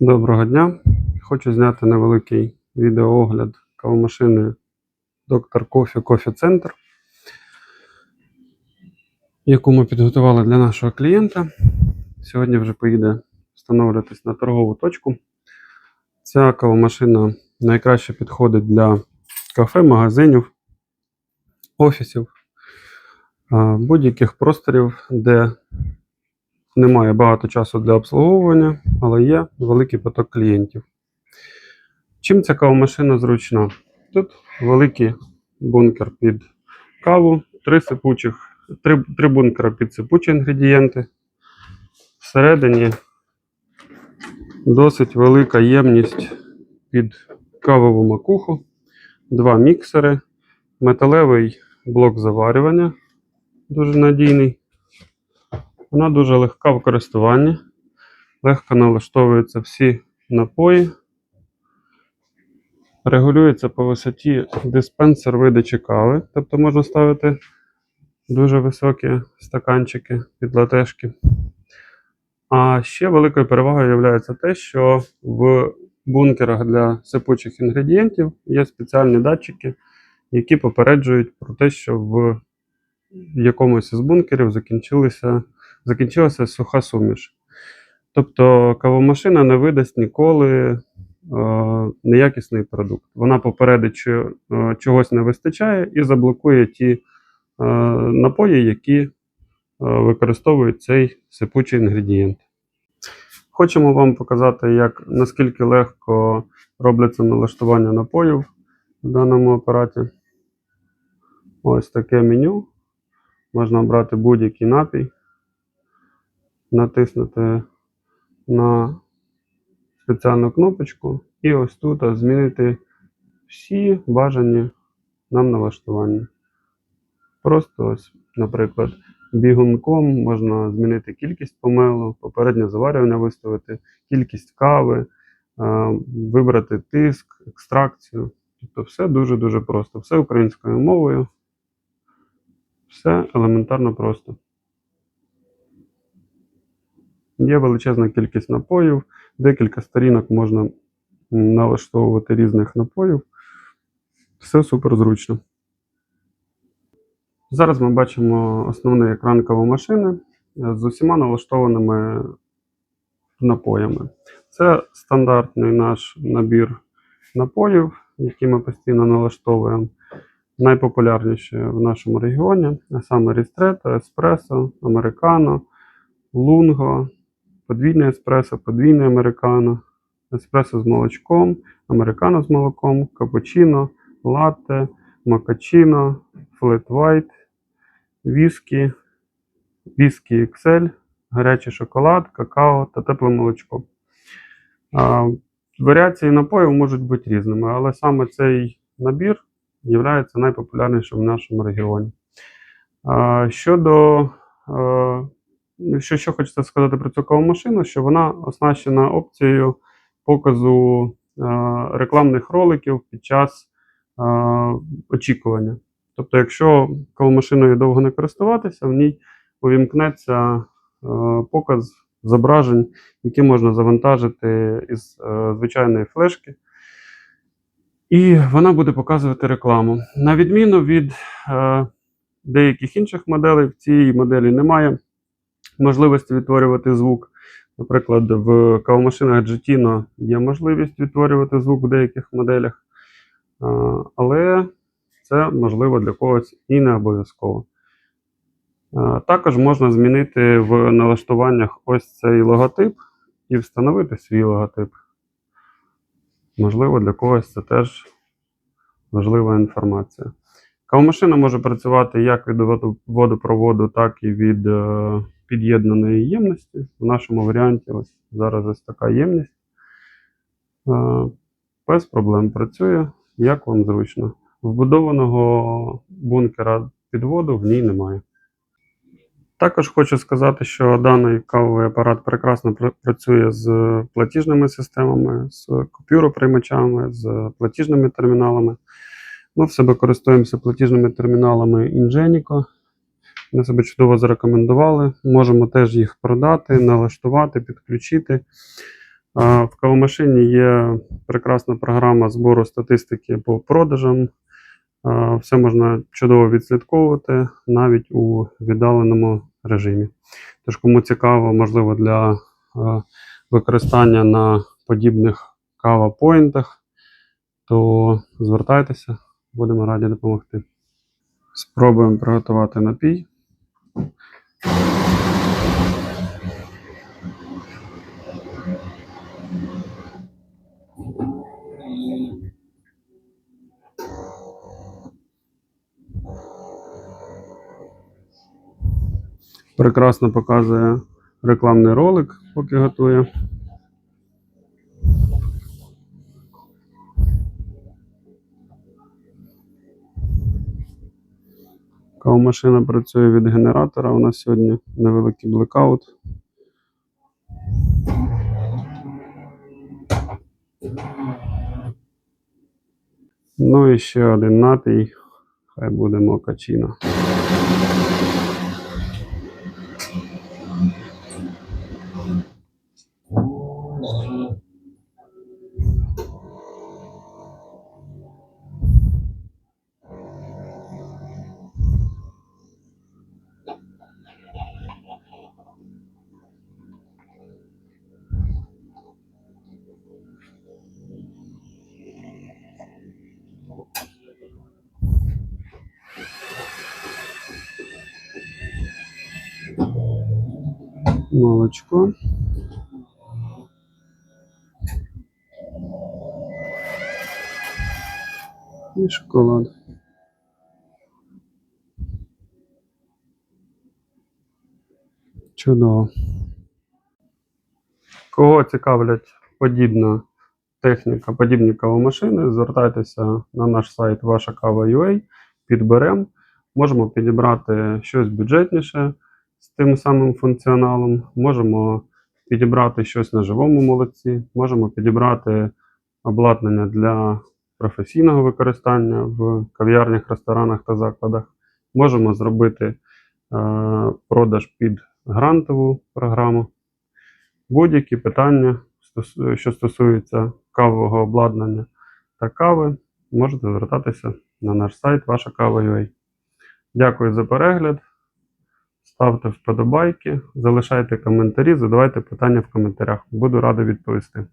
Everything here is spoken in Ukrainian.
Доброго дня. Хочу зняти невеликий відеоогляд кавомашини Dr. Coffee Coffee Center, яку ми підготували для нашого клієнта. Сьогодні вже поїде встановлюватись на торгову точку. Ця кавомашина найкраще підходить для кафе, магазинів, офісів, будь-яких просторів, де немає багато часу для обслуговування, але є великий поток клієнтів. Чим ця кавомашина зручна? Тут великий бункер під каву, три сипучих, три, три бункера під сипучі інгредієнти. Всередині досить велика ємність під кавову макуху, два міксери, металевий блок заварювання, дуже надійний. Вона дуже легка в користуванні, легко налаштовуються всі напої. Регулюється по висоті диспенсер видачі кави, тобто можна ставити дуже високі стаканчики під латешки. А ще великою перевагою є те, що в бункерах для сипучих інгредієнтів є спеціальні датчики, які попереджують про те, що в якомусь із бункерів закінчилися закінчилася суха суміш. Тобто кавомашина не видасть ніколи е, неякісний продукт. Вона попередить, що е, чогось не вистачає, і заблокує ті е, напої, які використовують цей сипучий інгредієнт. Хочемо вам показати, як, наскільки легко робляться налаштування напоїв в даному апараті. Ось таке меню. Можна обрати будь-який напій натиснути на спеціальну кнопочку і ось тут змінити всі бажані нам налаштування. Просто ось, наприклад, бігунком можна змінити кількість помелу, попереднє заварювання виставити, кількість кави, е, вибрати тиск, екстракцію. Тобто все дуже-дуже просто. Все українською мовою. Все елементарно просто. Є величезна кількість напоїв, декілька сторінок можна налаштовувати різних напоїв. Все супер зручно. Зараз ми бачимо основний екран кавомашини з усіма налаштованими напоями. Це стандартний наш набір напоїв, які ми постійно налаштовуємо. Найпопулярніші в нашому регіоні, а саме рістретто, еспресо, американо, лунго подвійне еспресо, подвійне американо, еспресо з молочком, американо з молоком, капучино, латте, макачино, флет вайт, віскі, віскі XL, гарячий шоколад, какао та тепле молочко. А, Варіації напоїв можуть бути різними, але саме цей набір є найпопулярнішим в нашому регіоні. А, Щодо е, що ще хочеться сказати про цю кавомашину, що вона оснащена опцією показу е, рекламних роликів під час е, очікування. Тобто, якщо кавомашиною довго не користуватися, в ній увімкнеться е, показ зображень, які можна завантажити із е, звичайної флешки. І вона буде показувати рекламу. На відміну від е, деяких інших моделей, в цій моделі немає можливості відтворювати звук. Наприклад, в кавомашинах Jetino є можливість відтворювати звук в деяких моделях, але це можливо для когось і не обов'язково. Також можна змінити в налаштуваннях ось цей логотип і встановити свій логотип. Можливо, для когось це теж важлива інформація. Кавомашина може працювати як від водопроводу, так і від е, під'єднаної ємності. В нашому варіанті ось зараз ось така ємність. Без проблем працює, як вам зручно. Вбудованого бункера під воду в ній немає. Також хочу сказати, що даний кавовий апарат прекрасно працює з платіжними системами, з купюроприймачами, з платіжними терміналами. Ми в себе користуємося платіжними терміналами Ingenico. Ми себе чудово зарекомендували. Можемо теж їх продати, налаштувати, підключити. В кавомашині є прекрасна програма збору статистики по продажам. Все можна чудово відслідковувати навіть у віддаленому режимі. Тож, кому цікаво, можливо, для використання на подібних кава-поінтах, то звертайтеся, будемо раді допомогти. Спробуємо приготувати напій. Прекрасно показує рекламний ролик, поки готує. Кавомашина працює від генератора. У нас сьогодні невеликий блекаут. Ну і ще один напій. Хай буде мокачіно. Молочко. І шоколад. Чудово. Кого цікавлять подібна техніка, подібні кавомашини, звертайтеся на наш сайт Ваша кава.ua, підберемо. Можемо підібрати щось бюджетніше з тим самим функціоналом. Можемо підібрати щось на живому молодці, можемо підібрати обладнання для професійного використання в кав'ярнях, ресторанах та закладах. Можемо зробити е, продаж під грантову програму. Будь-які питання, що стосуються кавового обладнання та кави, можете звертатися на наш сайт Ваша кава.ua. Дякую за перегляд. Ставте вподобайки, залишайте коментарі, задавайте питання в коментарях. Буду радий відповісти.